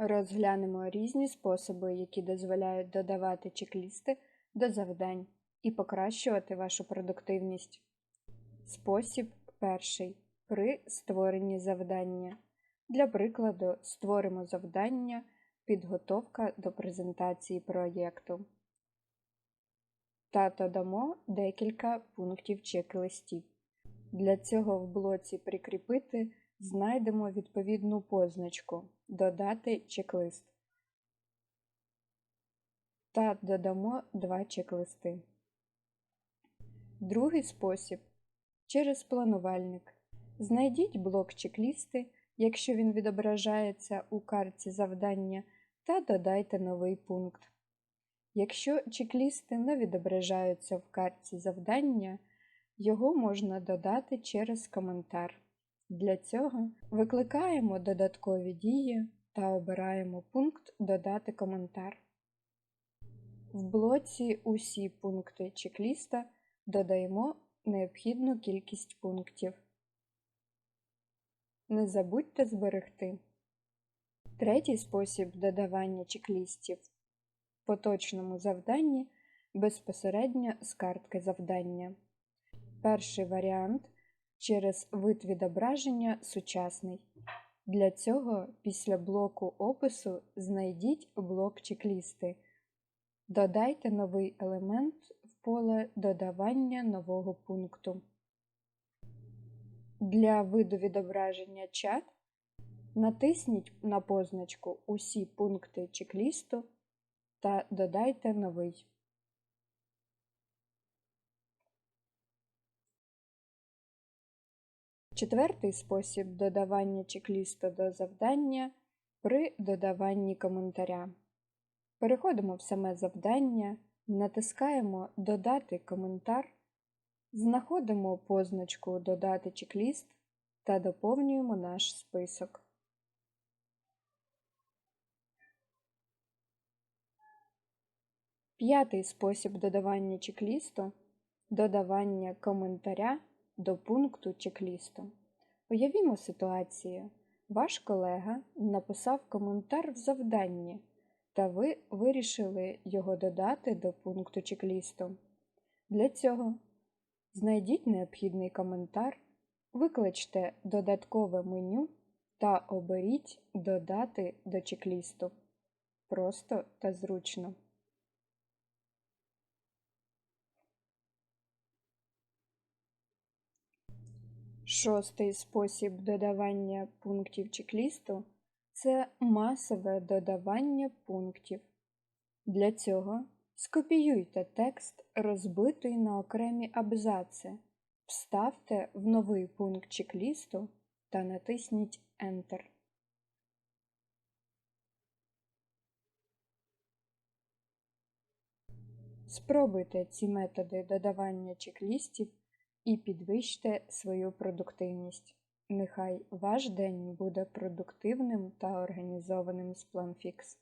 Розглянемо різні способи, які дозволяють додавати чек-лісти до завдань і покращувати вашу продуктивність. Спосіб перший. При створенні завдання. Для прикладу, створимо завдання Підготовка до презентації проєкту та додамо декілька пунктів чек-листів. Для цього в блоці Прикріпити знайдемо відповідну позначку Додати чек-лист та додамо два чек-листи. Другий спосіб через планувальник. Знайдіть блок чек-лісти, якщо він відображається у картці завдання, та додайте новий пункт. Якщо чек-лісти не відображаються в картці завдання, його можна додати через коментар. Для цього викликаємо додаткові дії та обираємо пункт Додати коментар. В блоці Усі пункти чек-ліста додаємо необхідну кількість пунктів. Не забудьте зберегти. Третій спосіб додавання чек-лістів в поточному завданні безпосередньо з картки завдання. Перший варіант через вид відображення сучасний. Для цього після блоку опису знайдіть блок чек-лісти. Додайте новий елемент в поле додавання нового пункту. Для виду відображення чат натисніть на позначку Усі пункти чек-лісту та додайте новий. Четвертий спосіб додавання чек-лісту до завдання при додаванні коментаря. Переходимо в саме завдання, натискаємо Додати коментар, знаходимо позначку Додати чек-ліст та доповнюємо наш список. П'ятий спосіб додавання чек-лісту додавання коментаря до пункту чек-лісту. Уявімо ситуацію. Ваш колега написав коментар в завданні, та ви вирішили його додати до пункту чек-лісту. Для цього знайдіть необхідний коментар, викличте додаткове меню та оберіть Додати до чек-лісту. Просто та зручно. Шостий спосіб додавання пунктів чек-лісту це масове додавання пунктів. Для цього скопіюйте текст, розбитий на окремі абзаци, вставте в новий пункт чек-лісту та натисніть Enter. Спробуйте ці методи додавання чек-лістів і підвищте свою продуктивність. Нехай ваш день буде продуктивним та організованим з PlanFix.